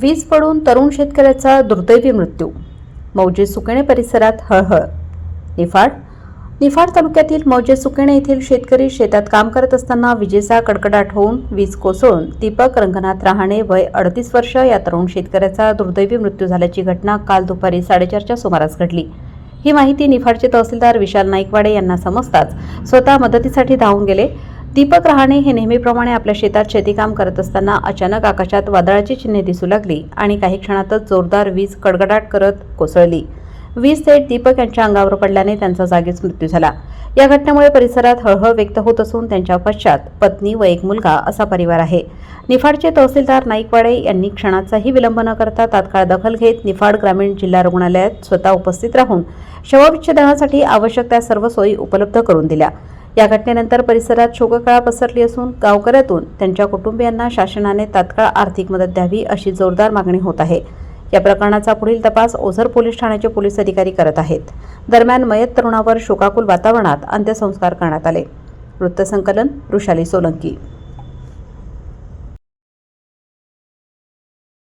वीज पडून तरुण शेतकऱ्याचा दुर्दैवी मृत्यू. मौजे सुकेणे परिसरात हळहळ. निफाड? निफाड तालुक्यातील मौजे सुकेणे येथील शेतकरी शेतात काम करत असताना विजेचा कडकडाट होऊन वीज कोसळून दीपक रंगनाथ रहाणे वय अडतीस वर्ष या तरुण शेतकऱ्याचा दुर्दैवी मृत्यू झाल्याची घटना काल दुपारी साडेचारच्या सुमारास घडली. ही माहिती निफाडचे तहसीलदार विशाल नाईकवाडे यांना समजताच स्वतः मदतीसाठी धावून गेले. दीपक रहाणे हे नेहमीप्रमाणे आपल्या शेतात शेतीकाम करत असताना अचानक आकाशात वादळाची चिन्हे दिसू लागली आणि काही क्षणातच जोरदार वीज कडकडाट करत कोसळली. वीज थेट दीपक यांच्या अंगावर पडल्याने त्यांचा जागीच मृत्यू झाला. या घटनेमुळे परिसरात हळहळ व्यक्त होत असून त्यांच्या पश्चात पत्नी व एक मुलगा असा परिवार आहे. निफाडचे तहसीलदार नाईकवाडे यांनी क्षणाचाही विलंब न करता तात्काळ दखल घेत निफाड ग्रामीण जिल्हा रुग्णालयात स्वतः उपस्थित राहून शवविच्छेदनासाठी आवश्यक त्या सर्व सोयी उपलब्ध करून दिल्या. या घटनेनंतर परिसरात शोककळा पसरली असून गावकऱ्यातून त्यांच्या कुटुंबियांना शासनाने तात्काळ आर्थिक मदत द्यावी अशी जोरदार मागणी होत आहे. या प्रकरणाचा पुढील तपास ओझर पोलीस ठाण्याचे पोलीस अधिकारी करत आहेत. दरम्यान मयत तरुणावर शोकाकुल वातावरणात अंत्यसंस्कार करण्यात आले. वृत्तसंकलन वृषाली सोलंकी.